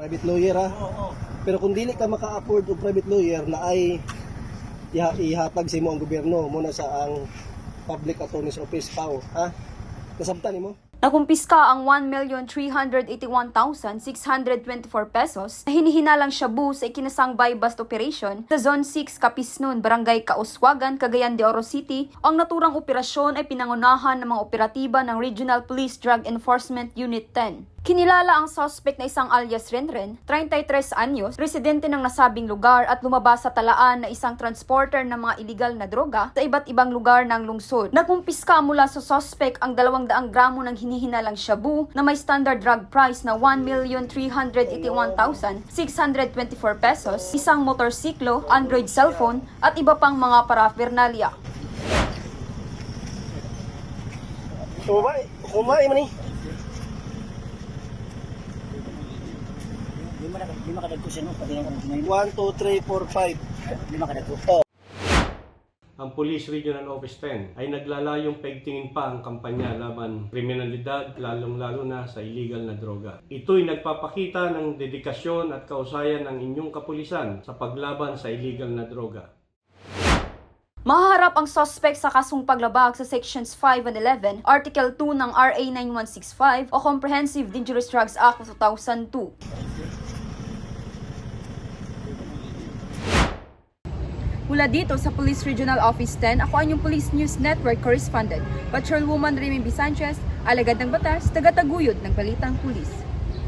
Private lawyer ha. Pero kung dili ka maka-afford og private lawyer na ay iha- ihatag sa imo ang gobyerno muna sa ang Public Attorney's Office PAO, ha? Nasabtan nimo? Nakumpiska ang 1,381,624 pesos na hinihinalang shabu sa ikinasang buy-bust operation sa Zone 6 Kapisnon, Barangay Kauswagan, Cagayan de Oro City. Ang naturang operasyon ay pinangunahan ng mga operatiba ng Regional Police Drug Enforcement Unit 10. Kinilala ang suspect na isang alias Renren, 33 anyos, residente ng nasabing lugar at lumabas sa talaan na isang transporter ng mga illegal na droga sa iba't ibang lugar ng lungsod. Nakumpiska mula sa suspect ang 200 gramo ng hinihinalang shabu na may standard drug price na 1,381,624 pesos, isang motorsiklo, Android cellphone at iba pang mga paraphernalia. Umay, umay man ni. Lima na lima kadagko siya no, pati lang kami 1 2 3 4 lima kadagko. 5. Ang Police Regional Office 10 ay naglalayong pagtingin pa ang kampanya laban kriminalidad lalong-lalo na sa illegal na droga. Ito'y nagpapakita ng dedikasyon at kausayan ng inyong kapulisan sa paglaban sa illegal na droga. Mahaharap ang suspect sa kasong paglabag sa Sections 5 and 11, Article 2 ng RA 9165 o Comprehensive Dangerous Drugs Act of 2002. Mula dito sa Police Regional Office 10, ako ang inyong Police News Network correspondent, Patrolwoman Remy B. Sanchez, alagad ng batas, tagataguyod ng Balitang Pulis.